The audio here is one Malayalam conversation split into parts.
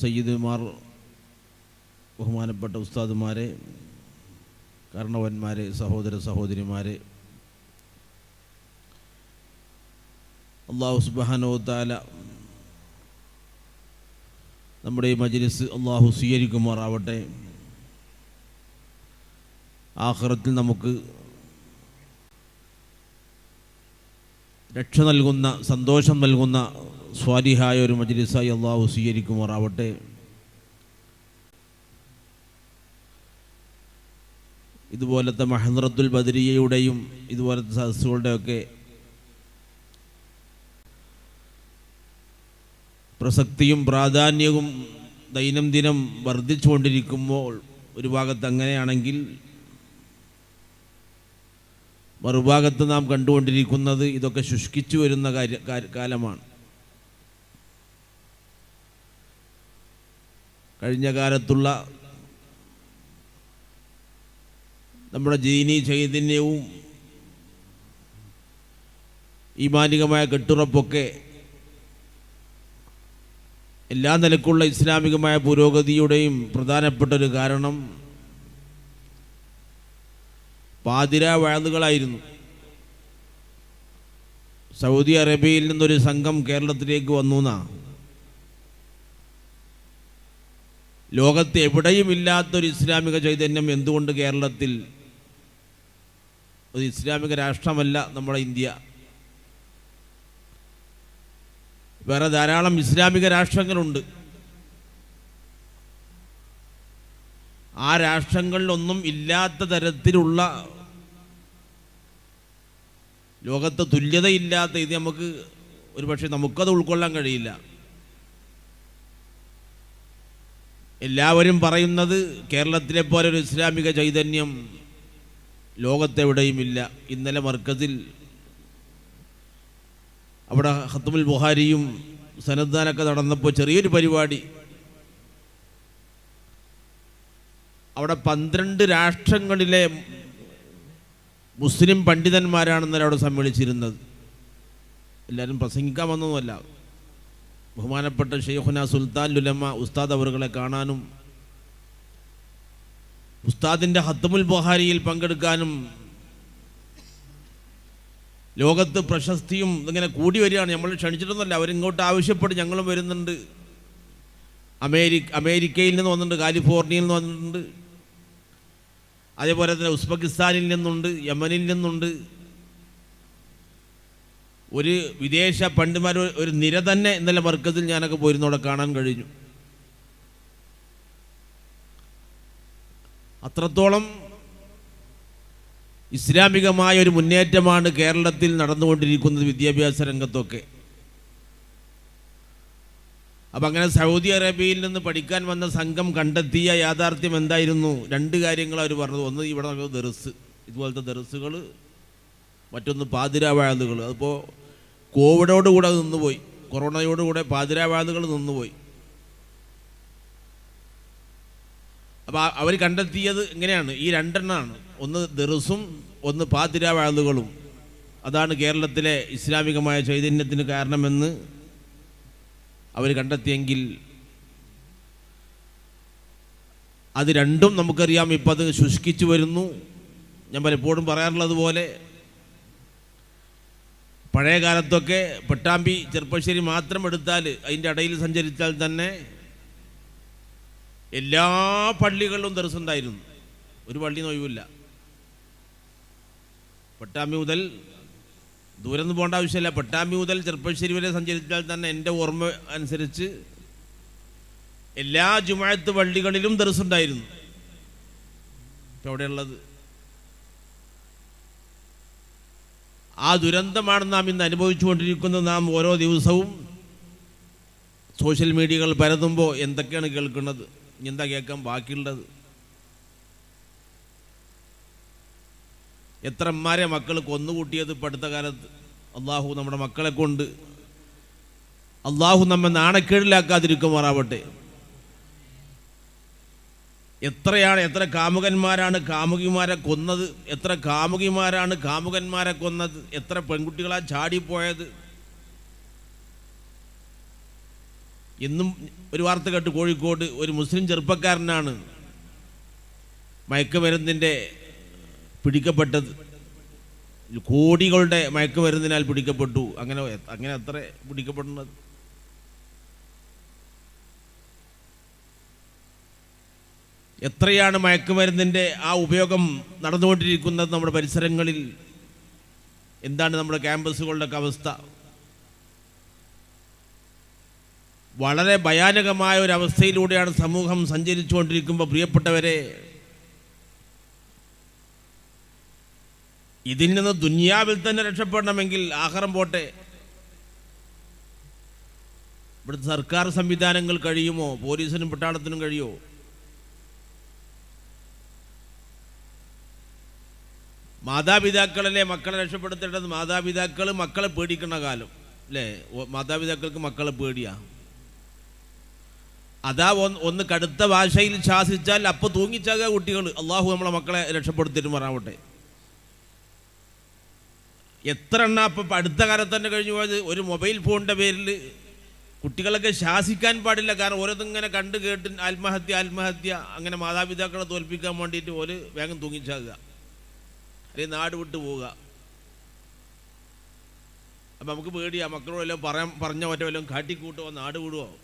സയ്യിദുമാർ ബഹുമാനപ്പെട്ട ഉസ്താദുമാരെ കർണവന്മാരെ സഹോദര സഹോദരിമാരെ അള്ളാഹു സുബാനോത്താല താല നമ്മുടെ ഈ മജ്ലിസ് അള്ളാഹു സ്വീകരിക്കുമാറാവട്ടെ. ആഹ്റത്തിൽ നമുക്ക് രക്ഷ നൽകുന്ന സന്തോഷം നൽകുന്ന സ്വാലിഹായ ഒരു മജ്ലിസായി അള്ളാഹു സ്വീകരിക്കുമാറാവട്ടെ. ഇതുപോലത്തെ മഹന്ദ്രത്തുൽ ബദരിയയുടെയും ഇതുപോലത്തെ സദസ്സുകളുടെയൊക്കെ പ്രസക്തിയും പ്രാധാന്യവും ദൈനംദിനം വർദ്ധിച്ചുകൊണ്ടിരിക്കുമ്പോൾ ഒരു ഭാഗത്ത് അങ്ങനെയാണെങ്കിൽ മറുഭാഗത്ത് നാം കണ്ടുകൊണ്ടിരിക്കുന്നത് ഇതൊക്കെ ശുഷ്കിച്ചു വരുന്ന കാര്യ കാലമാണ്. കഴിഞ്ഞ കാലത്തുള്ള നമ്മുടെ ജീനി ചൈതന്യവും ഈമാനികമായ കെട്ടുറപ്പൊക്കെ എല്ലാ നിലക്കുള്ള ഇസ്ലാമികമായ പുരോഗതിയുടെയും പ്രധാനപ്പെട്ട ഒരു കാരണം പാതിര വാഴുകളായിരുന്നു സൗദി അറേബ്യയിൽ നിന്നൊരു സംഘം കേരളത്തിലേക്ക് വന്നു എന്നാ ലോകത്ത് എവിടെയും ഇല്ലാത്തൊരു ഇസ്ലാമിക ചൈതന്യം എന്തുകൊണ്ട് കേരളത്തിൽ ഒരു ഇസ്ലാമിക രാഷ്ട്രമല്ല നമ്മുടെ ഇന്ത്യ? വേറെ ധാരാളം ഇസ്ലാമിക രാഷ്ട്രങ്ങളുണ്ട്. ആ രാഷ്ട്രങ്ങളിലൊന്നും ഇല്ലാത്ത തരത്തിലുള്ള ലോകത്ത് തുല്യതയില്ലാത്ത ഇത് നമുക്ക് ഒരു പക്ഷേ നമുക്കത് ഉൾക്കൊള്ളാൻ കഴിയില്ല. എല്ലാവരും പറയുന്നത് കേരളത്തിലെ പോലെ ഒരു ഇസ്ലാമിക ചൈതന്യം ലോകത്തെവിടെയും ഇല്ല ഇന്നലെ മർക്കസിൽ അവിടെ ഹത്തുമുൽ ബുഹാരിയും സന്നദ്ധാനൊക്കെ നടന്നപ്പോൾ ചെറിയൊരു പരിപാടി. അവിടെ പന്ത്രണ്ട് രാഷ്ട്രങ്ങളിലെ മുസ്ലിം പണ്ഡിതന്മാരാണെന്നല്ല അവിടെ സമ്മേളിച്ചിരുന്നത്. എല്ലാവരും പ്രസംഗിക്കാൻ വന്നതുമല്ല ബഹുമാനപ്പെട്ട ഷെയ്ഖുന സുൽത്താൻ ലുലമ്മ ഉസ്താദ് അവറുകളെ കാണാനും ഉസ്താദിന്റെ ഹത്തമുൽ ബുഹാരിയിൽ പങ്കെടുക്കാനും ലോകത്ത് പ്രശസ്തിയും ഇങ്ങനെ കൂടി വരികയാണ്. നമ്മൾ ക്ഷണിച്ചിട്ടൊന്നുമല്ല അവരിങ്ങോട്ട് ആവശ്യപ്പെട്ട് ഞങ്ങളും വരുന്നുണ്ട്. അമേരിക്ക അമേരിക്കയിൽ നിന്ന് വന്നിട്ടുണ്ട് കാലിഫോർണിയയിൽ നിന്ന് വന്നിട്ടുണ്ട്. അതേപോലെ തന്നെ ഉസ്ബെക്കിസ്ഥാനിൽ നിന്നുണ്ട് യമനിൽ നിന്നുണ്ട്. ഒരു വിദേശ പണ്ഡിമാർ ഒരു നിര തന്നെ ഇന്നലെ മർക്കത്തിൽ ഞാനൊക്കെ പോയിരുന്നു അവിടെ കാണാൻ കഴിഞ്ഞു. അത്രത്തോളം ഇസ്ലാമികമായ ഒരു മുന്നേറ്റമാണ് കേരളത്തിൽ നടന്നുകൊണ്ടിരിക്കുന്നത് വിദ്യാഭ്യാസ രംഗത്തൊക്കെ. അപ്പം അങ്ങനെ സൗദി അറേബ്യയിൽ നിന്ന് പഠിക്കാൻ വന്ന സംഘം കണ്ടെത്തിയ യാഥാർത്ഥ്യം എന്തായിരുന്നു? രണ്ട് കാര്യങ്ങൾ അവർ പറഞ്ഞത്. ഒന്ന് ഇവിടെ ദർസ് ഇതുപോലത്തെ ദർസുകൾ മറ്റൊന്ന് പാതിരാവാഴുകൾ അതിപ്പോൾ കോവിഡോടുകൂടെ നിന്നുപോയി. കൊറോണയോടുകൂടെ പാതിരാവാദുകൾ നിന്നുപോയി. അപ്പോൾ അവർ കണ്ടെത്തിയത് ഇങ്ങനെയാണ്. ഈ രണ്ടെണ്ണമാണ് ഒന്ന് ദർസും ഒന്ന് പാതിരാവാദുകളും. അതാണ് കേരളത്തിലെ ഇസ്ലാമികമായ ചൈതന്യത്തിന് കാരണമെന്ന് അവർ കണ്ടെത്തിയെങ്കിൽ അത് രണ്ടും നമുക്കറിയാം. ഇപ്പം അത് ശുഷ്കിച്ചു വരുന്നു. ഞാൻ പലപ്പോഴും പറയാറുള്ളത് പോലെ പഴയ കാലത്തൊക്കെ പട്ടാമ്പി ചെറുപ്പശ്ശേരി മാത്രം എടുത്താൽ അതിന്റെ ഇടയിൽ സഞ്ചരിച്ചാൽ തന്നെ എല്ലാ പള്ളികളിലും ദർശനമുണ്ടായിരുന്നു ഒരു പള്ളി നോയില്ല പട്ടാമ്പി മുതൽ ദൂരം ഒന്നും പോകേണ്ട ആവശ്യമില്ല. പട്ടാമ്പി മുതൽ ചെറുപ്പശ്ശേരി വരെ സഞ്ചരിച്ചാൽ തന്നെ എന്റെ ഓർമ്മ അനുസരിച്ച് എല്ലാ ജുമായത്ത് പള്ളികളിലും ദർശനമുണ്ടായിരുന്നു ഇപ്പം എവിടെയുള്ളത് ആ ദുരന്തമാണ് നാം ഇന്ന് അനുഭവിച്ചുകൊണ്ടിരിക്കുന്നത്. നാം ഓരോ ദിവസവും സോഷ്യൽ മീഡിയകൾ പരതുമ്പോൾ എന്തൊക്കെയാണ് കേൾക്കുന്നത്? എന്താ കേൾക്കാൻ ബാക്കിയുള്ളത്? എത്രമാരെ മക്കൾ കൊന്നുകൂട്ടിയത് അടുത്ത കാലത്ത്? അള്ളാഹു നമ്മുടെ മക്കളെ കൊണ്ട്. അള്ളാഹു നമ്മെ നാണക്കേടിലാക്കാതിരിക്കുമാറാവട്ടെ. എത്രയാണ് എത്ര കാമുകന്മാരാണ് കാമുകിമാരെ കൊന്നത്? എത്ര കാമുകിമാരാണ് കാമുകന്മാരെ കൊന്നത്? എത്ര പെൺകുട്ടികളാ ചാടിപ്പോയത്? എന്നും ഒരു വാർത്ത കേട്ട് കോഴിക്കോട് ഒരു മുസ്ലിം ചെറുപ്പക്കാരനാണ് മയക്കുമരുന്നിന്റെ പിടിക്കപ്പെട്ടത്. കോടികളുടെ മയക്കുമരുന്നിനാൽ പിടിക്കപ്പെട്ടു. അങ്ങനെ അങ്ങനെ അത്ര പിടിക്കപ്പെടുന്നത്. എത്രയാണ് മയക്കുമരുന്നിന്റെ ആ ഉപയോഗം നടന്നുകൊണ്ടിരിക്കുന്നത് നമ്മുടെ പരിസരങ്ങളിൽ? എന്താണ് നമ്മുടെ ക്യാമ്പസുകളുടെയൊക്കെ അവസ്ഥ? വളരെ ഭയാനകമായ ഒരു അവസ്ഥയിലൂടെയാണ് സമൂഹം സഞ്ചരിച്ചുകൊണ്ടിരിക്കുമ്പോൾ പ്രിയപ്പെട്ടവരെ ഇതിൽ നിന്ന് ദുന്യാവിൽ തന്നെ രക്ഷപ്പെടണമെങ്കിൽ ആഹാരം പോട്ടെ. ഇവിടുത്തെ സർക്കാർ സംവിധാനങ്ങൾ കഴിയുമോ? പോലീസിനും പട്ടാളത്തിനും കഴിയുമോ? മാതാപിതാക്കളല്ലേ മക്കളെ രക്ഷപ്പെടുത്തേണ്ടത്? മാതാപിതാക്കൾ മക്കളെ പേടിക്കുന്ന കാലം. അല്ലേ മാതാപിതാക്കൾക്ക് മക്കളെ പേടിയാ. അതാ ഒന്ന് കടുത്ത ഭാഷയിൽ ശാസിച്ചാൽ അപ്പോൾ തൂങ്ങിച്ചാകുക കുട്ടികൾ അള്ളാഹു നമ്മളെ മക്കളെ രക്ഷപ്പെടുത്തിയിട്ട് പറയാവട്ടെ എത്ര എണ്ണ ഇപ്പം അടുത്ത കാലത്ത് തന്നെ കഴിഞ്ഞു പോയത്? ഒരു മൊബൈൽ ഫോണിന്റെ പേരിൽ കുട്ടികളൊക്കെ ശാസിക്കാൻ പാടില്ല. കാരണം ഓരോന്നിങ്ങനെ കണ്ട് കേട്ട് ആത്മഹത്യ ആത്മഹത്യ അങ്ങനെ മാതാപിതാക്കളെ തോൽപ്പിക്കാൻ വേണ്ടിയിട്ട് ഓര് വേഗം തൂങ്ങിച്ചാകുക അല്ലെങ്കിൽ നാട് വിട്ടു പോവുക. അപ്പം നമുക്ക് പേടിയാ മക്കളോട് വല്ലതും പറയാൻ പറഞ്ഞ മറ്റോ വല്ലതും കാട്ടിക്കൂട്ടുമോ നാട് വിടുവോ?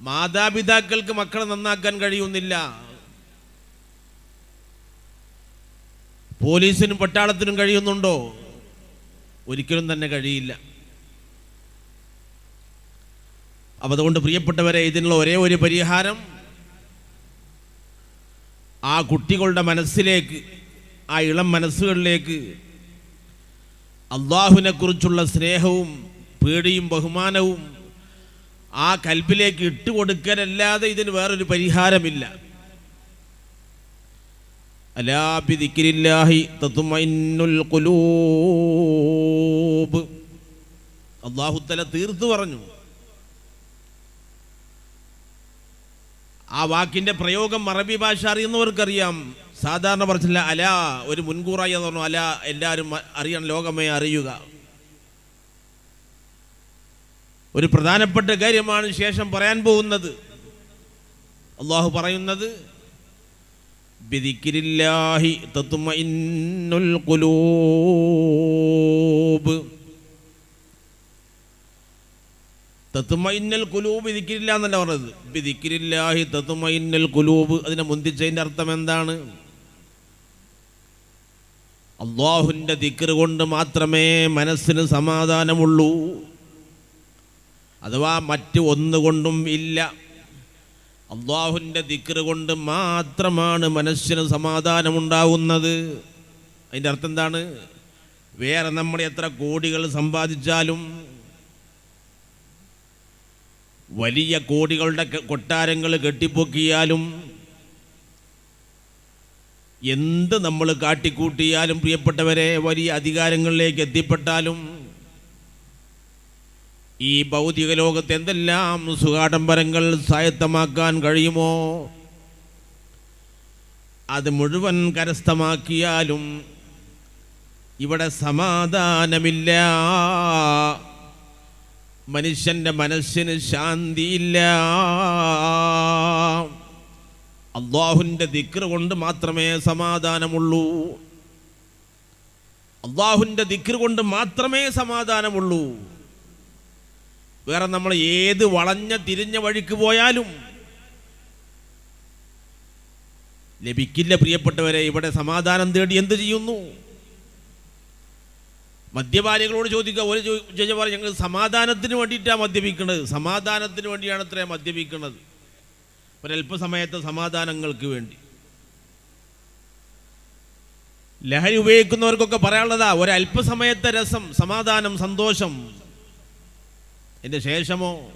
മാതാപിതാക്കൾക്ക് മക്കളെ നന്നാക്കാൻ കഴിയുന്നില്ല. പോലീസിനും പട്ടാളത്തിനും കഴിയുന്നുണ്ടോ? ഒരിക്കലും തന്നെ കഴിയില്ല. അപ്പം അതുകൊണ്ട് പ്രിയപ്പെട്ടവരെ ഇതിനുള്ള ഒരേ ഒരു പരിഹാരം ആ കുട്ടികളുടെ മനസ്സിലേക്ക് ആ ഇളം മനസ്സുകളിലേക്ക് അള്ളാഹുവിനെക്കുറിച്ചുള്ള സ്നേഹവും പേടിയും ബഹുമാനവും ആ കൽബിലേക്ക് ഇട്ടുകൊടുക്കലല്ലാതെ ഇതിന് വേറൊരു പരിഹാരമില്ല. അലാബിദിക്കിരില്ലാഹി തത്തുമൈനുൽ കുലൂബ് അള്ളാഹുത്തല തീർത്തു പറഞ്ഞു. ആ വാക്കിന്റെ പ്രയോഗം അറബി ഭാഷ അറിയുന്നവർക്കറിയാം. സാധാരണ പറഞ്ഞില്ല അല ഒരു മുൻകൂറായി എന്ന് പറഞ്ഞു അല എല്ലാവരും അറിയണം ലോകമേ അറിയുക. ഒരു പ്രധാനപ്പെട്ട കാര്യമാണ് ശേഷം പറയാൻ പോകുന്നത്. അള്ളാഹു പറയുന്നത് ബിദിക്രില്ലാഹി തത്മഇന്നുൽ ഖുലൂബ്. തത്മഇന്നൽ കുലൂബ് ദിക്കിരില്ല എന്നല്ല പറഞ്ഞത്. ബിദിക്രില്ലാഹി തത്തുമൈന്നൽ കുലൂബ്. അതിനെ മുന്തിച്ചതിന്റെ അർത്ഥം എന്താണ്? അള്ളാഹുവിന്റെ ദിക്ർ കൊണ്ട് മാത്രമേ മനസ്സിന് സമാധാനമുള്ളൂ. അഥവാ മറ്റ് ഒന്നുകൊണ്ടും ഇല്ല. അള്ളാഹുവിന്റെ ദിക്ർ കൊണ്ട് മാത്രമാണ് മനസ്സിന് സമാധാനമുണ്ടാവുന്നത് അതിന്റെ അർത്ഥം എന്താണ്? വേറെ നമ്മൾ എത്ര കോടികൾ സമ്പാദിച്ചാലും വലിയ കോടികളുടെ കൊട്ടാരങ്ങൾ കെട്ടിപ്പൊക്കിയാലും എന്ത് നമ്മൾ കാട്ടിക്കൂട്ടിയാലും പ്രിയപ്പെട്ടവരെ വലിയ അധികാരങ്ങളിലേക്ക് എത്തിപ്പെട്ടാലും ഈ ഭൗതിക ലോകത്ത് എന്തെല്ലാം സുഖാഡംബരങ്ങൾ സ്വായത്തമാക്കാൻ കഴിയുമോ? അത് മുഴുവൻ കരസ്ഥമാക്കിയാലും ഇവിടെ സമാധാനമില്ല. മനുഷ്യന്റെ മനസ്സിന് ശാന്തിയില്ല. അള്ളാഹുവിന്റെ ദിക്ര കൊണ്ട് മാത്രമേ സമാധാനമുള്ളൂ. അള്ളാഹുവിന്റെ ദിക്ര കൊണ്ട് മാത്രമേ സമാധാനമുള്ളൂ. വേറെ നമ്മൾ ഏത് വളഞ്ഞ തിരിഞ്ഞ വഴിക്ക് പോയാലും ലഭിക്കില്ല പ്രിയപ്പെട്ടവരെ ഇവിടെ സമാധാനം തേടി എന്ത് ചെയ്യുന്നു? മദ്യപാനികളോട് ചോദിക്കുക ഒരു ചോദിച്ചാൽ ഞങ്ങൾ സമാധാനത്തിന് വേണ്ടിയിട്ടാണ് മദ്യപിക്കുന്നത്. സമാധാനത്തിന് വേണ്ടിയാണ് അത്രയും മദ്യപിക്കുന്നത്. ഒരല്പസമയത്തെ സമാധാനങ്ങൾക്ക് വേണ്ടി. ലഹരി ഉപയോഗിക്കുന്നവർക്കൊക്കെ പറയാനുള്ളതാ ഒരല്പസമയത്തെ രസം സമാധാനം സന്തോഷം. അതിന്റെ ശേഷമോ?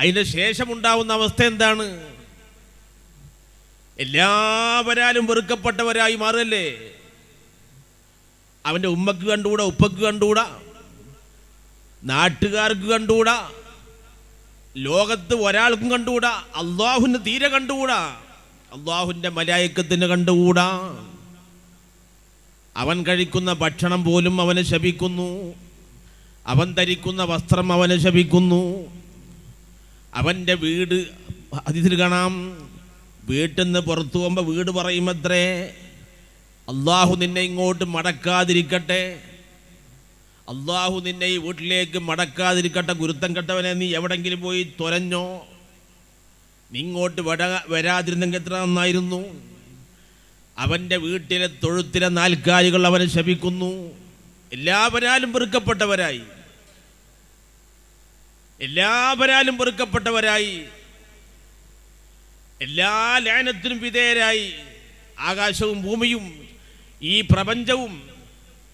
അതിന്റെ ശേഷമുണ്ടാവുന്ന അവസ്ഥ എന്താണ്? എല്ലാവരാലും വെറുക്കപ്പെട്ടവരായി മാറല്ലേ അവന്റെ ഉമ്മക്ക് കണ്ടുകൂടാ ഉപ്പക്ക് കണ്ടുകൂടാ നാട്ടുകാർക്ക് കണ്ടുകൂടാ ലോകത്ത് ഒരാൾക്കും കണ്ടുകൂടാ അള്ളാഹുവിന് തീരെ കണ്ടുകൂടാ അള്ളാഹുവിന്റെ മലയായക്കത്തിന് കണ്ടുകൂടാ. അവൻ കഴിക്കുന്ന ഭക്ഷണം പോലും അവനെ ശപിക്കുന്നു. അവൻ ധരിക്കുന്ന വസ്ത്രം അവനെ ശപിക്കുന്നു. അവന്റെ വീട് അതിൽ കാണാം വീട്ടിൽ നിന്ന് പുറത്തു പോകുമ്പോൾ വീട് പറയുമത്രേ അള്ളാഹു നിന്നെ ഇങ്ങോട്ട് മടക്കാതിരിക്കട്ടെ. അള്ളാഹു നിന്നെ ഈ വീട്ടിലേക്ക് മടക്കാതിരിക്കട്ടെ. ഗുരുത്തം കെട്ടവനെ നീ എവിടെങ്കിലും പോയി തുരഞ്ഞോ നീ ഇങ്ങോട്ട് വട വരാതിരുന്നെങ്കിൽ എത്ര നന്നായിരുന്നു. അവന്റെ വീട്ടിലെ തൊഴുത്തിലെ നാൽക്കാലികൾ അവനെ ശപിക്കുന്നു. എല്ലാവരാലും വെറുക്കപ്പെട്ടവരായി. എല്ലാവരാലും വെറുക്കപ്പെട്ടവരായി. എല്ലാ ലയനത്തിനും വിധേയരായി. ആകാശവും ഭൂമിയും ഈ പ്രപഞ്ചവും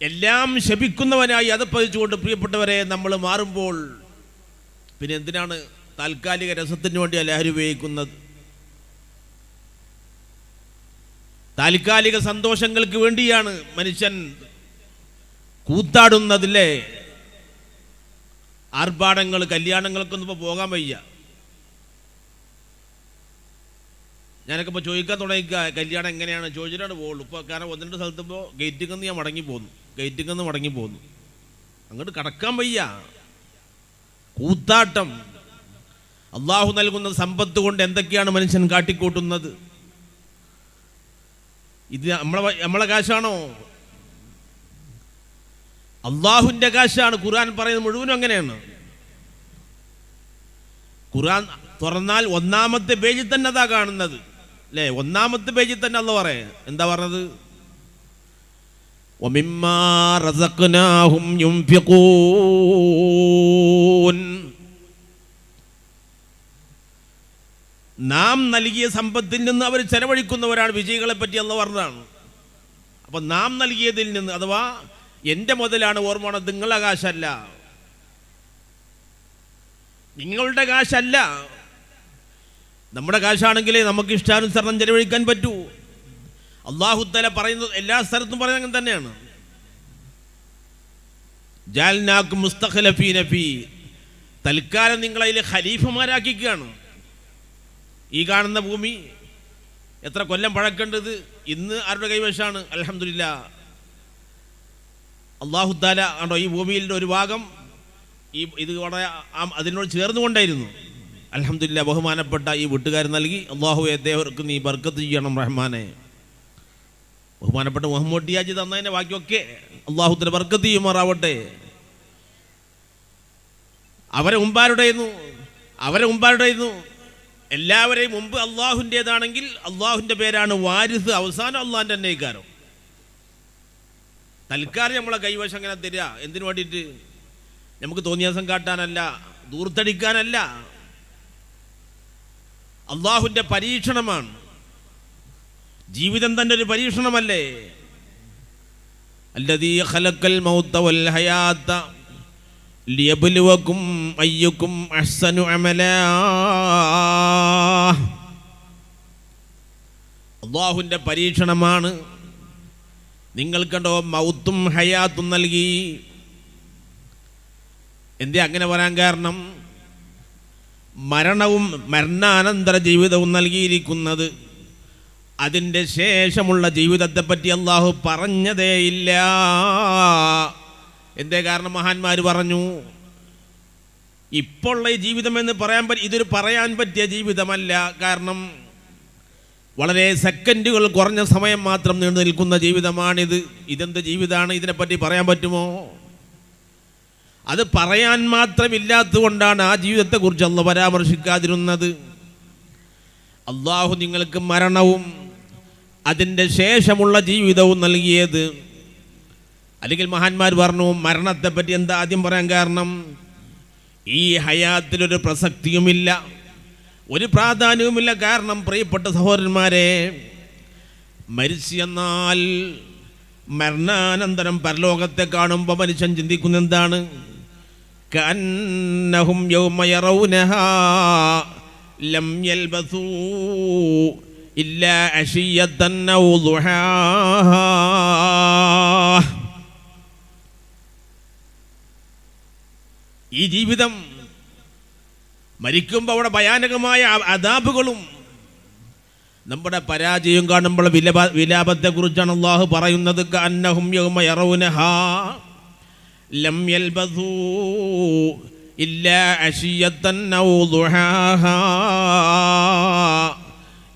എല്ലാം ശപിക്കുന്നവനായി അത് പതിച്ചുകൊണ്ട് പ്രിയപ്പെട്ടവരെ നമ്മൾ മാറുമ്പോൾ പിന്നെ എന്തിനാണ് താൽക്കാലിക രസത്തിന് വേണ്ടി ലഹരി ഉപയോഗിക്കുന്നത്? താൽക്കാലിക സന്തോഷങ്ങൾക്ക് വേണ്ടിയാണ് മനുഷ്യൻ കൂത്താടുന്നതില്ലേ? ആർഭാടങ്ങൾ കല്യാണങ്ങൾക്കൊന്നും ഇപ്പോൾ പോകാൻ വയ്യ. ഞാനൊക്കെ ഇപ്പോൾ ചോദിക്കാൻ തുടങ്ങിക്ക കല്യാണം എങ്ങനെയാണ്? ചോദിച്ചിട്ടാണ് പോകുള്ളൂ ഇപ്പോൾ കാരണം ഒന്ന് രണ്ട് സ്ഥലത്ത് ഇപ്പോൾ ഗേറ്റിൽ നിന്ന് ഞാൻ മടങ്ങി പോന്നു. ഗേറ്റിൽ നിന്ന് മടങ്ങി പോന്നു. അങ്ങോട്ട് കടക്കാൻ വയ്യ. കൂത്താട്ടം. അള്ളാഹു നൽകുന്ന സമ്പത്ത് കൊണ്ട് എന്തൊക്കെയാണ് മനുഷ്യൻ കാട്ടിക്കൂട്ടുന്നത്? ഇത് നമ്മളെ നമ്മളെ കാശാണോ? അള്ളാഹുവിന്റെ കാശാണ്. ഖുർആൻ പറയുന്നത് മുഴുവനും അങ്ങനെയാണ്. ഖുർആൻ തുറന്നാൽ ഒന്നാമത്തെ പേജിൽ തന്നെ അതാ കാണുന്നത്. അല്ലേ? ഒന്നാമത്തെ പേജിൽ തന്നെ അല്ല പറയാം. എന്താ പറഞ്ഞത്? നാം നൽകിയ സമ്പത്തിൽ നിന്ന് അവർ ചെലവഴിക്കുന്നവരാണ്. വിജയികളെ പറ്റി എന്ന് പറഞ്ഞതാണ്. അപ്പൊ നാം നൽകിയതിൽ നിന്ന് അഥവാ എന്റെ മുതലാണ് ഓർമ്മണ നിങ്ങളുടെ കാശല്ല. നിങ്ങളുടെ കാശല്ല. നമ്മുടെ കാശാണെങ്കിലേ നമുക്ക് ഇഷ്ടാനുസരണം ചെലവഴിക്കാൻ പറ്റൂ. അള്ളാഹുത്തല പറയുന്നത് എല്ലാ സ്ഥലത്തും പറയുന്നത് അങ്ങനെ തന്നെയാണ്. ജാൽനാക്കും മുസ്തഖലഫി നഫി തൽക്കാലം നിങ്ങളതിൽ ഖലീഫമാരാക്കിക്കുകയാണ്. ഈ കാണുന്ന ഭൂമി എത്ര കൊല്ലം പഴക്കേണ്ടത് ഇന്ന് ആരുടെ കൈവശമാണ് അലഹമില്ല അള്ളാഹുദ്ദാല ആണോ ഈ ഭൂമിയിലെ ഒരു ഭാഗം ഈ ഇത് വളരെ അതിനോട് ചേർന്നുകൊണ്ടായിരുന്നു. അലഹമില്ല ബഹുമാനപ്പെട്ട ഈ വീട്ടുകാർ നൽകി. അള്ളാഹു അദ്ദേഹർക്ക് നീ ബർക്കത്ത് ചെയ്യണം റഹ്മാനെ. ബഹുമാനപ്പെട്ട മുഹമ്മദ് ഡിയാജി തന്നതിന്റെ ബാക്കിയൊക്കെ അള്ളാഹുത്തിന് ബർക്കത്ത് ചെയ്യുമാറാവട്ടെ. അവരെ മുമ്പാരുടെയിരുന്നു അവരെ മുമ്പാരുടെയിരുന്നു എല്ലാവരെയും മുമ്പ് അള്ളാഹുന്റേതാണെങ്കിൽ അള്ളാഹുവിന്റെ പേരാണ് വാരിസ് അവസാനം അള്ളാഹിന്റെ അന്നേക്കാരം തൽക്കാലം നമ്മളെ കൈവശം അങ്ങനെ തരിക എന്തിനു വേണ്ടിയിട്ട്? നമുക്ക് തോന്നിയാസം കാട്ടാനല്ല ദൂർത്തടിക്കാനല്ല അള്ളാഹുവിന്റെ പരീക്ഷണമാണ്. ജീവിതം തന്നെ ഒരു പരീക്ഷണമല്ലേ? അല്ലതീ ഖലക്കൽ മൗത്ത വൽ ലിയബ്ലുവക്കും അഹ്സനു അമല. അള്ളാഹുവിന്റെ പരീക്ഷണമാണ്. നിങ്ങൾ കണ്ടോ മൗത്തും ഹയാത്തും നൽകി. എന്തേ അങ്ങനെ വരാൻ കാരണം? മരണവും മരണാനന്തര ജീവിതവും നൽകിയിരിക്കുന്നത് അതിന്റെ ശേഷമുള്ള ജീവിതത്തെപ്പറ്റി അള്ളാഹു പറഞ്ഞതേയില്ല. എന്തേ കാരണം? മഹാന്മാർ പറഞ്ഞു ഇപ്പോൾ ഈ ജീവിതം എന്ന് പറയാൻ പറ്റി ഇതൊരു പറയാൻ പറ്റിയ ജീവിതമല്ല. കാരണം വളരെ സെക്കൻഡുകൾ കുറഞ്ഞ സമയം മാത്രം നീണ്ടു നിൽക്കുന്ന ജീവിതമാണിത്. ഇതെന്ത് ജീവിതമാണ്? ഇതിനെപ്പറ്റി പറയാൻ പറ്റുമോ? അത് പറയാൻ മാത്രമില്ലാത്തതുകൊണ്ടാണ് ആ ജീവിതത്തെക്കുറിച്ച് അന്ന് പരാമർശിക്കാതിരുന്നത്. അള്ളാഹു നിങ്ങൾക്ക് മരണവും അതിന്റെ ശേഷമുള്ള ജീവിതവും നൽകിയത്. അല്ലെങ്കിൽ മഹാന്മാർ പറഞ്ഞു മരണത്തെപ്പറ്റി എന്താ ആദ്യം പറയാൻ കാരണം? ഈ ഹയാത്തിലൊരു പ്രസക്തിയുമില്ല. ഒരു പ്രാധാന്യവുമില്ല. കാരണം പ്രിയപ്പെട്ട സഹോദരന്മാരെ മരിച്ചു എന്നാൽ മരണാനന്തരം പരലോകത്തെ കാണുമ്പോൾ മനുഷ്യൻ ചിന്തിക്കുന്ന എന്താണ്? كأنهم يوم يرونها لم يلبثوا إلا عشية أو ضحاها ഈ ജീവിതം മരിക്കുമ്പോൾ അവിടെ ഭയാനകമായ അ- അദാബുകളും നമ്മുടെ പരാജയം കാണുമ്പോൾ വിലപ വിലാപത്തെക്കുറിച്ചാണ് അള്ളാഹു പറയുന്നത് അന്നഹും യൗമ യറൗനഹാ ലം യൽബസൂ ഇല്ലാ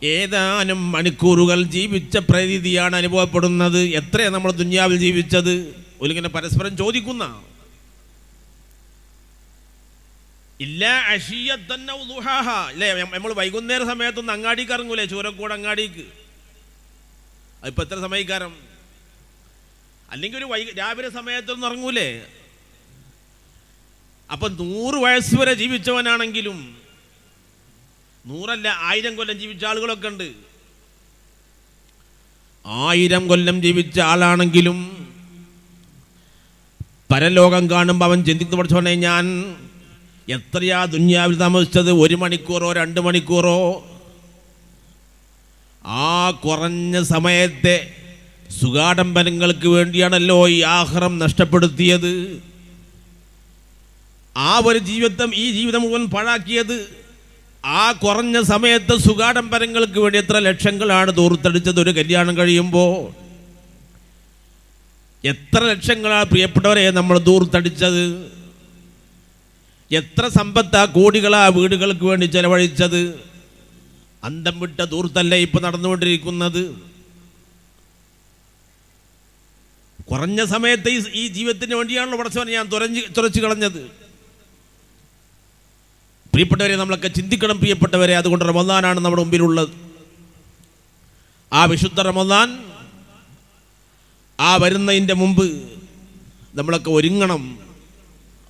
ഏതാനും മണിക്കൂറുകൾ ജീവിച്ച പ്രതീതിയാണ് അനുഭവപ്പെടുന്നത്. എത്രയാണ് നമ്മൾ ദുന്യാവിൽ ജീവിച്ചത്? ഒരിങ്ങനെ പരസ്പരം ചോദിക്കുന്ന. ഇല്ല അഷിയത്തന്നെ ദുഹാഹ. അല്ലേ നമ്മൾ വൈകുന്നേര സമയത്തൊന്ന് അങ്ങാടിക്ക് ഇറങ്ങൂലേ? ചൂരക്കൂട് അങ്ങാടിക്ക്. എത്ര സമയക്കാരം? അല്ലെങ്കിൽ ഒരു വൈ രാവിലെ സമയത്തൊന്നും ഇറങ്ങൂലേ? അപ്പം നൂറ് വയസ്സ് വരെ ജീവിച്ചവനാണെങ്കിലും നൂറല്ല ആയിരം കൊല്ലം ജീവിച്ച ആളുകളൊക്കെ ഉണ്ട്. ആയിരം കൊല്ലം ജീവിച്ച ആളാണെങ്കിലും പരലോകം കാണുമ്പോൾ അവൻ ചിന്തിച്ചു പഠിച്ചോണേ ഞാൻ എത്രയാ ദുന്യാവിൽ താമസിച്ചത്? ഒരു മണിക്കൂറോ രണ്ട് മണിക്കൂറോ? ആ കുറഞ്ഞ സമയത്തെ സുഖാഡംബരങ്ങൾക്ക് വേണ്ടിയാണല്ലോ ഈ ആഹ്റം നഷ്ടപ്പെടുത്തിയത്. ആ ഒരു ജീവിതം ഈ ജീവിതം മുഴുവൻ പാഴാക്കിയത്. ആ കുറഞ്ഞ സമയത്ത് സുഖാഡംബരങ്ങൾക്ക് വേണ്ടി എത്ര ലക്ഷങ്ങളാണ് ദൂർത്തടിച്ചത് ഒരു കല്യാണം കഴിയുമ്പോൾ. എത്ര ലക്ഷങ്ങളാണ് പ്രിയപ്പെട്ടവരെ നമ്മൾ ദൂർത്തടിച്ചത് എത്ര സമ്പത്താ കോടികളാ വീടുകൾക്ക് വേണ്ടി ചെലവഴിച്ചത്. അന്തം വിട്ട ദൂർത്തല്ല ഇപ്പം നടന്നുകൊണ്ടിരിക്കുന്നത്. കുറഞ്ഞ സമയത്ത് ഈ ജീവിതത്തിന് വേണ്ടിയാണല്ലോ പടച്ചവൻ ഞാൻ തുറഞ്ഞ് തുറച്ചു കളഞ്ഞത്. പ്രിയപ്പെട്ടവരെ നമ്മളൊക്കെ ചിന്തിക്കണം പ്രിയപ്പെട്ടവരെ അതുകൊണ്ട് റമദാനാണ് നമ്മുടെ മുമ്പിലുള്ളത്. ആ വിശുദ്ധ റമദാൻ ആ വരുന്നതിന്റെ മുമ്പ് നമ്മളൊക്കെ ഒരുങ്ങണം.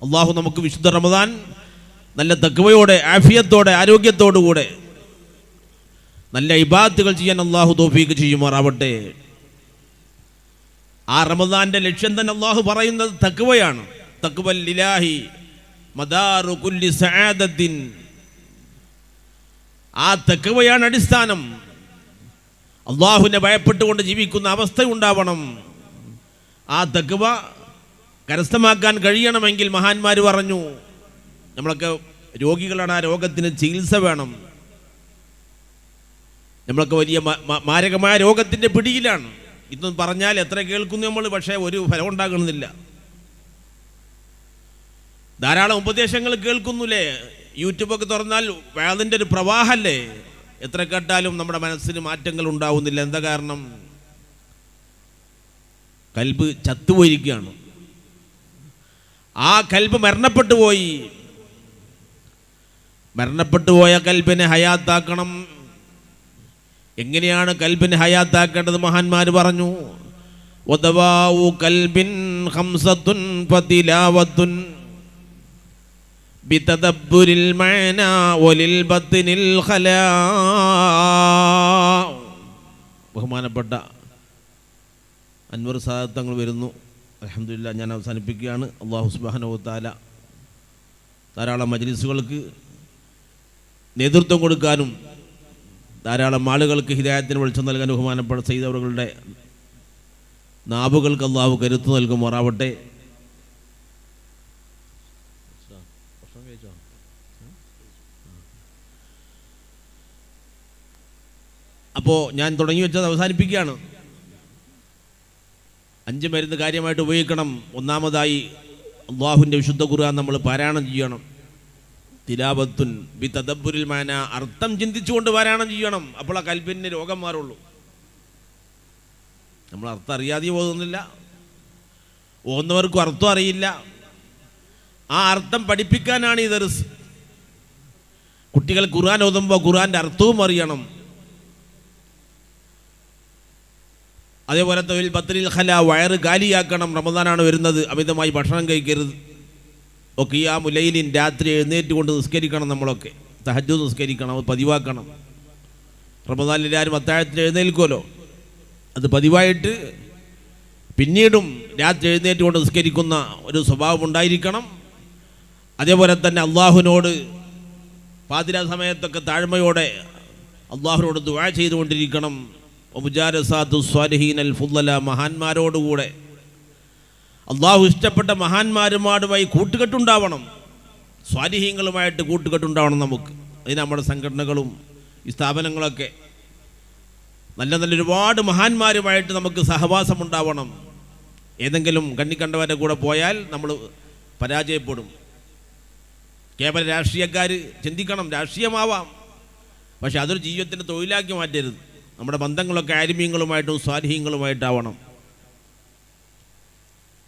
അള്ളാഹു നമുക്ക് വിശുദ്ധ റമദാൻ നല്ല തക്കവയോടെ ആഫിയത്തോടെ ആരോഗ്യത്തോടു കൂടെ നല്ല ഇബാത്തുകൾ ചെയ്യാൻ അള്ളാഹു തോഫീക്ക് ചെയ്യുമാറാവട്ടെ. ആ റമദാന്റെ ലക്ഷ്യം തന്നെ അള്ളാഹു പറയുന്നത് തക്വയാണ്. തക്വൽ ലിലാഹി മദാറു കുല്ലി സആദത്തിൻ ആ തക്വയാണ് അടിസ്ഥാനം. അള്ളാഹുവിനെ ഭയപ്പെട്ടുകൊണ്ട് ജീവിക്കുന്ന അവസ്ഥ ഉണ്ടാവണം ആ തക്വ കരസ്ഥമാക്കാൻ കഴിയണമെങ്കിൽ മഹാന്മാർ പറഞ്ഞു നമ്മളൊക്കെ രോഗികളാണ് ആ രോഗത്തിന് ചികിത്സ വേണം. നമ്മളൊക്കെ വലിയ മാരകമായ രോഗത്തിന്റെ പിടിയിലാണ്. ഇതൊന്നും പറഞ്ഞാൽ എത്ര കേൾക്കുന്നു നമ്മൾ പക്ഷേ ഒരു ഫലം ഉണ്ടാകുന്നില്ല. ധാരാളം ഉപദേശങ്ങൾ കേൾക്കുന്നുല്ലേ? യൂട്യൂബൊക്കെ തുറന്നാൽ അതിന്റെ ഒരു പ്രവാഹമല്ലേ എത്ര കേട്ടാലും നമ്മുടെ മനസ്സിന് മാറ്റങ്ങൾ ഉണ്ടാവുന്നില്ല. എന്താ കാരണം? കൽബ് ചത്തുപോയിരിക്കുകയാണ്. ആ കൽബ് മരണപ്പെട്ടു പോയി. മരണപ്പെട്ടു പോയ കൽബിനെ ഹയാത്താക്കണം. എങ്ങനെയാണ് കൽബിന് ഹയാത്താക്കേണ്ടത് മഹാന്മാർ പറഞ്ഞു. കൽബിൻ ഹംസത്തുൻ പതിലാവത്തുൻ ബിതദബ്ബുരിൽ വലിൽ ബത്നിൽ ഖലാ. ബഹുമാനപ്പെട്ട അൻവർ സാദത്തങ്ങൾ വരുന്നു. അലഹമില്ല ഞാൻ അവസാനിപ്പിക്കുകയാണ്. അള്ളാഹു സുബ്ഹാനഹു തആല ധാരാളം മജ്ലിസുകൾക്ക് നേതൃത്വം കൊടുക്കാനും ധാരാളം ആളുകൾക്ക് ഹിദായത്തിന് വെളിച്ചം നൽകാൻ ബഹുമാനപ്പെട്ട ചെയ്തവരുടെ നാവുകൾക്ക് അള്ളാഹു കരുത്ത് നൽകുമാറാവട്ടെ. അപ്പോൾ ഞാൻ തുടങ്ങി വെച്ചത് അവസാനിപ്പിക്കുകയാണ്. അഞ്ച് മരുന്ന് കാര്യമായിട്ട് ഉപയോഗിക്കണം. ഒന്നാമതായി അള്ളാഹുവിന്റെ വിശുദ്ധ ഖുർആൻ നമ്മൾ പാരായണം ചെയ്യണം. തിലാപത്തുൻ ബി തദബ്ബുരിൽ മാന. അർത്ഥം ചിന്തിച്ചുകൊണ്ട് വരാണം ചെയ്യണം. അപ്പോൾ ആ കൽപ്പിന് രോഗം മാറുള്ളൂ. നമ്മൾ അർത്ഥം അറിയാതെ പോകുന്നില്ല ഓന്നവർക്കും അർത്ഥം അറിയില്ല. ആ അർത്ഥം പഠിപ്പിക്കാനാണ് ഈ ദർസ് കുട്ടികൾ ഖുർആൻ ഓതുമ്പോൾ ഖുർആന്റെ അർത്ഥവും അറിയണം. അതേപോലെ തൊഴിൽ പത്തിരിൽ ഖല വയറ് കാലിയാക്കണം റമദാനാണ് വരുന്നത്. അമിതമായി ഭക്ഷണം കഴിക്കരുത്. ഒക്കെ ആ രാത്രി എഴുന്നേറ്റ് കൊണ്ട് നിസ്കരിക്കണം നമ്മളൊക്കെ. തഹജ് നിസ്കരിക്കണം അത് പതിവാക്കണം. റമദാനിൽ എല്ലാവരും അത്താഴത്തിൽ എഴുന്നേൽക്കുമല്ലോ അത് പതിവായിട്ട് പിന്നീടും രാത്രി എഴുന്നേറ്റ് കൊണ്ട് നിസ്കരിക്കുന്ന ഒരു സ്വഭാവം ഉണ്ടായിരിക്കണം. അതേപോലെ തന്നെ അള്ളാഹുവിനോട് പാതിരാ സമയത്തൊക്കെ താഴ്മയോടെ അള്ളാഹുനോട് ദുവാ ചെയ്തുകൊണ്ടിരിക്കണം. മുജാരസാത്തു അൽ ഫുല്ലല മഹാന്മാരോടുകൂടെ. അള്ളാഹു ഇഷ്ടപ്പെട്ട മഹാന്മാരുമാരുമായി കൂട്ടുകെട്ടുണ്ടാവണം. സ്വാലിഹീങ്ങളുമായിട്ട് കൂട്ടുകെട്ടുണ്ടാവണം നമുക്ക്. അതിന് നമ്മുടെ സംഘടനകളും ഈ സ്ഥാപനങ്ങളൊക്കെ. നല്ല നല്ല ഒരുപാട് മഹാന്മാരുമായിട്ട് നമുക്ക് സഹവാസം ഉണ്ടാവണം ഏതെങ്കിലും കണ്ണിക്കണ്ടവരുടെ കൂടെ പോയാൽ നമ്മൾ പരാജയപ്പെടും. കേവല രാഷ്ട്രീയക്കാർ ചിന്തിക്കണം രാഷ്ട്രീയമാവാം. പക്ഷെ അതൊരു ജീവിതത്തിന്റെ തൊഴിലാക്കി മാറ്റരുത്. നമ്മുടെ ബന്ധങ്ങളൊക്കെ ആരിമീങ്ങളുമായിട്ടും സ്വാധീനങ്ങളുമായിട്ടാവണം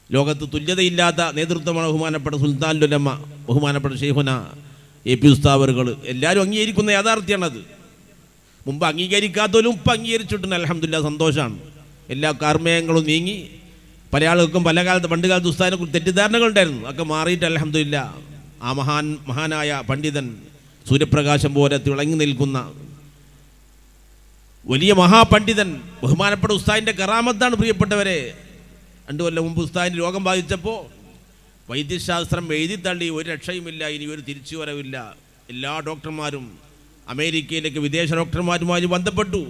ലോകത്ത് തുല്യതയില്ലാത്ത നേതൃത്വമാണ് ബഹുമാനപ്പെട്ട സുൽത്താൻ ലുലമ്മ ബഹുമാനപ്പെട്ട ഷെയ്ഹുന എ പി ഉസ്താവറുകൾ എല്ലാവരും അംഗീകരിക്കുന്ന യാഥാർത്ഥ്യമാണത് മുമ്പ് അംഗീകരിക്കാത്തവരും ഇപ്പം അംഗീകരിച്ചിട്ടുണ്ട്. അലഹമില്ല സന്തോഷമാണ് എല്ലാ കാർമേയങ്ങളും നീങ്ങി പല ആളുകൾക്കും പല കാലത്ത് പണ്ട് കാലത്ത് ഉസ്താദിനെ കുറിച്ച് തെറ്റിദ്ധാരണകൾ ഉണ്ടായിരുന്നു. ഒക്കെ മാറിയിട്ട് അലഹമില്ല ആ മഹാൻ മഹാനായ പണ്ഡിതൻ സൂര്യപ്രകാശം പോലെ തിളങ്ങി നിൽക്കുന്ന വലിയ മഹാപണ്ഡിതൻ ബഹുമാനപ്പെട്ട ഉസ്താദിന്റെ കറാമത്താണ് പ്രിയപ്പെട്ടവരെ. രണ്ടു കൊല്ലം മുമ്പ് ഉസ്താദിന് രോഗം ബാധിച്ചപ്പോൾ വൈദ്യശാസ്ത്രം എഴുതി തള്ളി ഒരു രക്ഷയുമില്ല ഇനി ഒരു തിരിച്ചു വരവില്ല. എല്ലാ ഡോക്ടർമാരും അമേരിക്കയിലേക്ക് വിദേശ ഡോക്ടർമാരുമായി ബന്ധപ്പെട്ടു.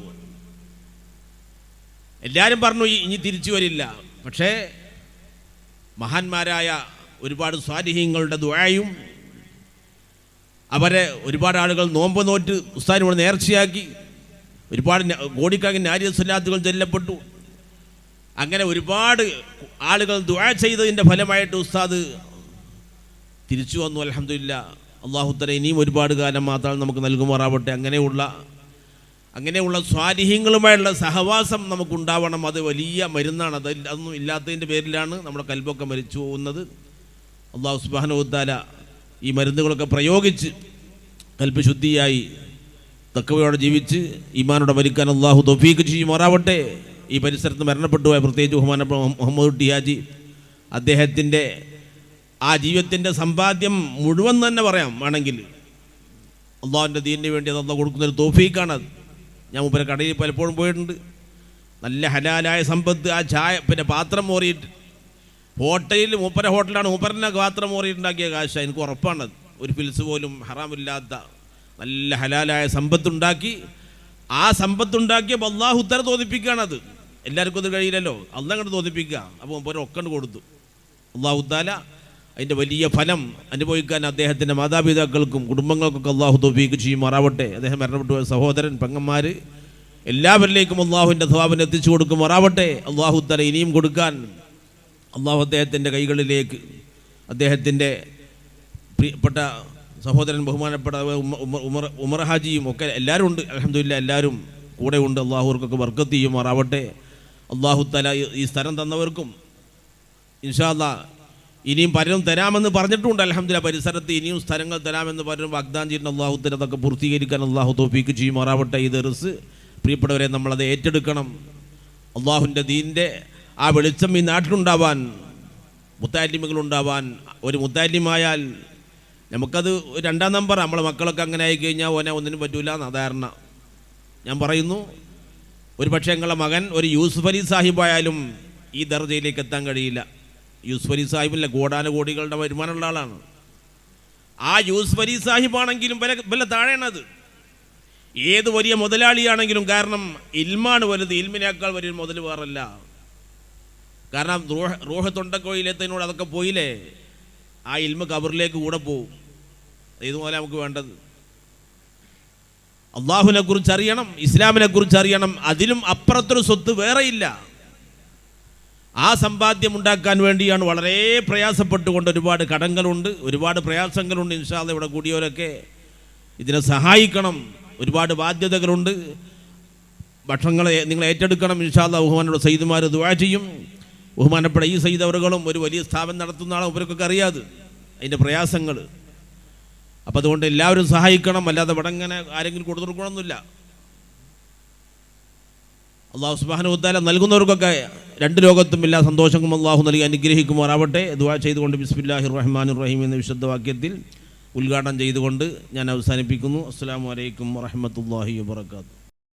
എല്ലാവരും പറഞ്ഞു ഇനി തിരിച്ചു വരില്ല. പക്ഷേ മഹാന്മാരായ ഒരുപാട് സ്വാധീനങ്ങളുടെ ദ്വായും അവരെ ഒരുപാട് ആളുകൾ നോമ്പ് നോറ്റ് ഉസ്താദിനോട് നേർച്ചയാക്കി ഒരുപാട് കോടിക്കണക്കിന് നാര്യസ്വലാത്തുകൾ ചെല്ലപ്പെട്ടു. അങ്ങനെ ഒരുപാട് ആളുകൾ ദുആ ചെയ്തതിന്റെ ഫലമായിട്ട് ഉസ്താദ് തിരിച്ചു വന്നു അലഹമില്ല അള്ളാഹുത്തര ഇനിയും ഒരുപാട് കാലം മാത്രം നമുക്ക് നൽകുമാറാവട്ടെ. അങ്ങനെയുള്ള അങ്ങനെയുള്ള സ്വാരിഹ്യങ്ങളുമായുള്ള സഹവാസം നമുക്കുണ്ടാവണം. അത് വലിയ മരുന്നാണ്. അത് അതൊന്നും ഇല്ലാത്തതിന്റെ പേരിലാണ് നമ്മുടെ കൽബൊക്കെ മരിച്ചു പോകുന്നത്. അള്ളാഹു സുബാനുദ്ദാല ഈ മരുന്നുകളൊക്കെ പ്രയോഗിച്ച് കൽബ് ശുദ്ധിയായി തക്കവയോടെ ജീവിച്ച് ഈമാനോടെ മരിക്കാൻ അള്ളാഹു തൊഫീക്ക് ചെയ്യുമാറാവട്ടെ. ഈ പരിസരത്ത് മരണപ്പെട്ടു പോയ പ്രത്യേകിച്ച് ബഹുമാനപ്പെട്ട മുഹമ്മദ് ടിയാജി. അദ്ദേഹത്തിന്റെ ആ ജീവിതത്തിന്റെ സമ്പാദ്യം മുഴുവൻ തന്നെ പറയാം. വേണമെങ്കിൽ അള്ളാഹുവിന്റെ ദീനിന് വേണ്ടി അത് കൊടുക്കുന്നൊരു തോഫീക്കാണത് ഞാൻ മുപ്പര കടയിൽ പലപ്പോഴും പോയിട്ടുണ്ട്. നല്ല ഹലാലായ സമ്പത്ത് ആ ചായ പിന്നെ പാത്രം മോറിയിട്ട്. ഹോട്ടലിൽ മൂപ്പര ഹോട്ടലാണ് മൂപ്പരനെ പാത്രം മോറിയിട്ടുണ്ടാക്കിയ കാശ. എനിക്ക് ഉറപ്പാണത് ഒരു ഫിൽസ് പോലും ഹറാമില്ലാത്ത നല്ല ഹലാലായ സമ്പത്തുണ്ടാക്കി. ആ സമ്പത്തുണ്ടാക്കിയ അള്ളാഹു ഉത്തര തോന്നിപ്പിക്കുകയാണത് എല്ലാവർക്കും ഒന്നും കഴിയില്ലല്ലോ. അന്ന് അങ്ങോട്ട് തോന്നിപ്പിക്കുക. അപ്പോൾ ഒരു ഒക്കണ്ട് കൊടുത്തു. അള്ളാഹു താല അതിന്റെ വലിയ ഫലം അനുഭവിക്കാൻ അദ്ദേഹത്തിന്റെ മാതാപിതാക്കൾക്കും കുടുംബങ്ങൾക്കൊക്കെ അള്ളാഹു തോഫീക്ക് ചെയ്യുമാറാവട്ടെ അദ്ദേഹം മരണപ്പെട്ടു സഹോദരൻ പെങ്ങന്മാർ എല്ലാവരിലേക്കും അള്ളാഹുവിന്റെ ധവാബിനെ എത്തിച്ചു കൊടുക്കുമാറാവട്ടെ അള്ളാഹു തല ഇനിയും കൊടുക്കാൻ അള്ളാഹു അദ്ദേഹത്തിന്റെ കൈകളിലേക്ക് അദ്ദേഹത്തിന്റെ പ്രിയപ്പെട്ട സഹോദരൻ ബഹുമാനപ്പെട്ട ഉമ- ഉമ- ഉമർ ഉമർ ഹാജിയും ഒക്കെ എല്ലാവരും ഉണ്ട്. അലഹമില്ല എല്ലാവരും കൂടെ ഉണ്ട്. അള്ളാഹുർക്കൊക്കെ വർക്കത്ത് ചെയ്യുമാറാവട്ടെ അള്ളാഹു തല ഈ- സ്ഥലം തന്നവർക്കും. ഇൻഷാല്ല ഇനിയും പലരും തരാമെന്ന് പറഞ്ഞിട്ടുണ്ട്. അലഹമില്ല പരിസരത്ത് ഇനിയും സ്ഥലങ്ങൾ തരാമെന്ന് പലരും വാഗ്ദാനം ചെയ്യുന്ന അള്ളാഹു തല അതൊക്കെ പൂർത്തീകരിക്കാൻ അള്ളാഹു തോപ്പിക്ക് ചെയ്യുമാറാവട്ടെ ഈ ദറിസ് പ്രിയപ്പെട്ടവരെ നമ്മളത് ഏറ്റെടുക്കണം. അള്ളാഹുവിന്റെ ദീന്റെ ആ വെളിച്ചം ഈ നാട്ടിലുണ്ടാവാൻ മുത്താലിമുകളുണ്ടാവാൻ ഒരു മുത്താലിമായാൽ നമുക്കത് രണ്ടാം നമ്പർ നമ്മളെ മക്കളൊക്കെ അങ്ങനെ ആയിക്കഴിഞ്ഞാൽ ഓനെ ഒന്നിനും പറ്റൂല സാധാരണ ഞാൻ പറയുന്നു ഒരു പക്ഷേ നിങ്ങളുടെ മകൻ ഒരു യൂസുഫ് അലി സാഹിബായാലും ഈ ദർജയിലേക്ക് എത്താൻ കഴിയില്ല. യൂസുഫ് അലി സാഹിബില്ല കോടാനുകോടികളുടെ വരുമാനമുള്ള ആളാണ്. ആ യൂസുഫ് അലി സാഹിബാണെങ്കിലും വില വില താഴെയാണത്. ഏത് വലിയ മുതലാളിയാണെങ്കിലും കാരണം ഇൽമാണ് വലുത് ഇൽമിനേക്കാൾ വലിയ മുതൽ വേറല്ല. കാരണം റോഹ റോഹ തൊണ്ടക്കോയിലെത്തതിനോട് അതൊക്കെ പോയില്ലേ? ആ ഇൽമ കബറിലേക്ക് കൂടെ പോവും. ഇതുപോലെ നമുക്ക് വേണ്ടത്. അള്ളാഹുവിനെ കുറിച്ച് അറിയണം ഇസ്ലാമിനെ കുറിച്ച് അറിയണം അതിലും അപ്പുറത്തൊരു സ്വത്ത് വേറെയില്ല. ആ സമ്പാദ്യം ഉണ്ടാക്കാൻ വേണ്ടിയാണ് വളരെ പ്രയാസപ്പെട്ടുകൊണ്ട് ഒരുപാട് കടങ്ങളുണ്ട് ഒരുപാട് പ്രയാസങ്ങളുണ്ട് ഇൻഷാല്ല ഇവിടെ കൂടിയവരൊക്കെ. ഇതിനെ സഹായിക്കണം ഒരുപാട് ബാധ്യതകളുണ്ട്. ഭക്ഷണങ്ങളെ നിങ്ങൾ ഏറ്റെടുക്കണം ഇൻഷാല്ല ബഹുമാനോട് സൈദുമാർ ദുവാ ചെയ്യും. ബഹുമാനപ്പെട്ട ഈ സയ്യിദ് അവറുകളും ഒരു വലിയ സ്ഥാപനം നടത്തുന്ന ആളും ഇവർക്കൊക്കെ അറിയാതെ. അതിന്റെ പ്രയാസങ്ങൾ അപ്പോൾ അതുകൊണ്ട് എല്ലാവരും സഹായിക്കണം. അല്ലാതെ ഇവിടെ ഇങ്ങനെ ആരെങ്കിലും കൊടുത്തു കൊടുക്കണമെന്നില്ല അള്ളാഹു സുബാനുദ്ദാല നൽകുന്നവർക്കൊക്കെ രണ്ട് ലോകത്തും എല്ലാ സന്തോഷങ്ങളും അള്ളാഹു നൽകി അനുഗ്രഹിക്കുമാറാവട്ടെ. ദുവാ ചെയ്തുകൊണ്ട് ബിസ്മില്ലാഹി റഹ്മാൻ റഹീം എന്ന വിശുദ്ധവാക്യത്തിൽ ഉദ്ഘാടനം ചെയ്തുകൊണ്ട് ഞാൻ അവസാനിപ്പിക്കുന്നു. അസ്സാം വലൈക്കും വറഹമത്തല്ലാഹി വാത്തു